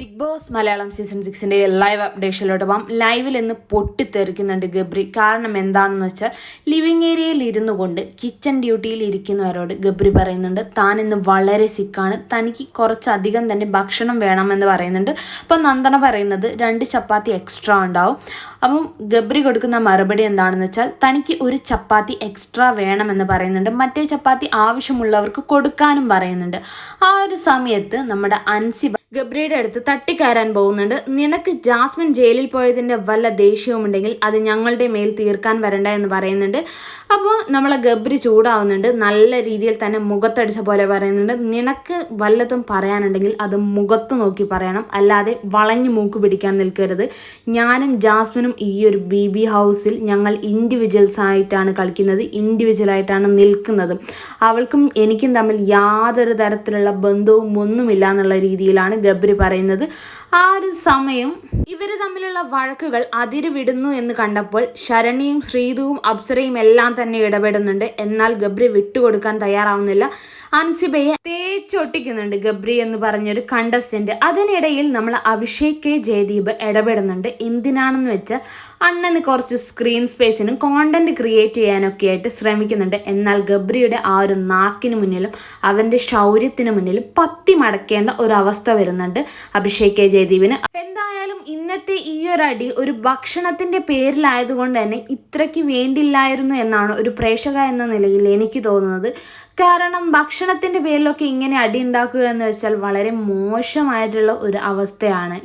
Big boss Malayalam season സിക്സിന്റെ live അപ്ഡേഷനിലോട്ട് പോകാം. ലൈവിൽ ഇന്ന് പൊട്ടിത്തെറിക്കുന്നുണ്ട് ഗബ്രി. കാരണം എന്താണെന്ന് വെച്ചാൽ ലിവിങ് ഏരിയയിൽ ഇരുന്നു കൊണ്ട് കിച്ചൺ ഡ്യൂട്ടിയിൽ ഇരിക്കുന്നവരോട് ഗബ്രി പറയുന്നുണ്ട് താൻ ഇന്ന് വളരെ സിക്കാണ് തനിക്ക് കുറച്ചധികം തന്നെ ഭക്ഷണം വേണമെന്ന് പറയുന്നുണ്ട്. അപ്പം നന്ദന പറയുന്നത് രണ്ട് ചപ്പാത്തി എക്സ്ട്രാ ഉണ്ടാവും. അപ്പം ഗബ്രി കൊടുക്കുന്ന മറുപടി എന്താണെന്ന് വെച്ചാൽ തനിക്ക് ഒരു ചപ്പാത്തി എക്സ്ട്രാ വേണമെന്ന് പറയുന്നുണ്ട്. മറ്റേ ചപ്പാത്തി ആവശ്യമുള്ളവർക്ക് കൊടുക്കാനും പറയുന്നുണ്ട്. ആ ഒരു സമയത്ത് നമ്മുടെ അൻസി ഗബ്രിയുടെ അടുത്ത് തട്ടിക്കയറാൻ പോകുന്നുണ്ട്. നിനക്ക് ജാസ്മിൻ ജയിലിൽ പോയതിന്റെ വല്ല ദേഷ്യവുമുണ്ടെങ്കിൽ അത് ഞങ്ങളുടെ മേൽ തീർക്കാൻ വരണ്ട എന്ന് പറയുന്നുണ്ട്. അപ്പോൾ നമ്മളെ ഗബ്രി ചൂടാവുന്നുണ്ട്. നല്ല രീതിയിൽ തന്നെ മുഖത്തടിച്ച പോലെ പറയുന്നുണ്ട്. നിനക്ക് വല്ലതും പറയാനുണ്ടെങ്കിൽ അത് മുഖത്ത് നോക്കി പറയണം. അല്ലാതെ വളഞ്ഞു മൂക്ക് പിടിക്കാൻ നിൽക്കരുത്. ഞാനും ജാസ്മിനും ഈ ഒരു ബി ബി ഹൗസിൽ ഞങ്ങൾ ഇൻഡിവിജ്വൽസ് ആയിട്ടാണ് കളിക്കുന്നത്. ഇൻഡിവിജ്വലായിട്ടാണ് നിൽക്കുന്നത്. അവൾക്കും എനിക്കും തമ്മിൽ യാതൊരു തരത്തിലുള്ള ബന്ധവും ഒന്നുമില്ല എന്നുള്ള രീതിയിലാണ് ഗബ്രി പറയുന്നത്. ആ ഒരു സമയം ഇവർ തമ്മിലുള്ള വഴക്കുകൾ അതിരുവിടുന്നു എന്ന് കണ്ടപ്പോൾ ശരണിയും ശ്രീതുവും അപ്സരയും എല്ലാം തന്നെ ഇടപെടുന്നുണ്ട്. എന്നാൽ ഗബ്രി വിട്ടുകൊടുക്കാൻ തയ്യാറാവുന്നില്ല. അൻസിബയെ തേച്ചൊട്ടിക്കുന്നുണ്ട് ഗബ്രി എന്ന് പറഞ്ഞൊരു കണ്ടസ്റ്റന്റ് അതിനിടയിൽ നമ്മൾ അഭിഷേക് കെ ജയദീപ് ഇടപെടുന്നുണ്ട്. എന്തിനാണെന്ന് വെച്ചാൽ അണ്ണന് കുറച്ച് സ്ക്രീൻ സ്പേസിനും കോണ്ടന്റ് ക്രിയേറ്റ് ചെയ്യാനൊക്കെ ആയിട്ട് ശ്രമിക്കുന്നുണ്ട്. എന്നാൽ ഗബ്രിയുടെ ആ ഒരു നാക്കിന് മുന്നിലും അവന്റെ ശൗര്യത്തിന് മുന്നിലും പത്തി മടക്കേണ്ട ഒരു അവസ്ഥ വരുന്നുണ്ട് അഭിഷേക് കെ ജയദീപിന്. എന്തായാലും ഇന്നത്തെ ഈ ഒരു അടി ഒരു ഭക്ഷണത്തിന്റെ പേരിലായതുകൊണ്ട് തന്നെ ഇത്രയ്ക്ക് വേണ്ടില്ലായിരുന്നു എന്നാണ് ഒരു പ്രേക്ഷക എന്ന നിലയിൽ എനിക്ക് തോന്നുന്നത്. കാരണം ഭക്ഷണത്തിന്റെ പേരിലൊക്കെ ഇങ്ങനെ അടി ഉണ്ടാക്കുക എന്ന് വെച്ചാൽ വളരെ മോശമായിട്ടുള്ള ഒരു അവസ്ഥയാണ്.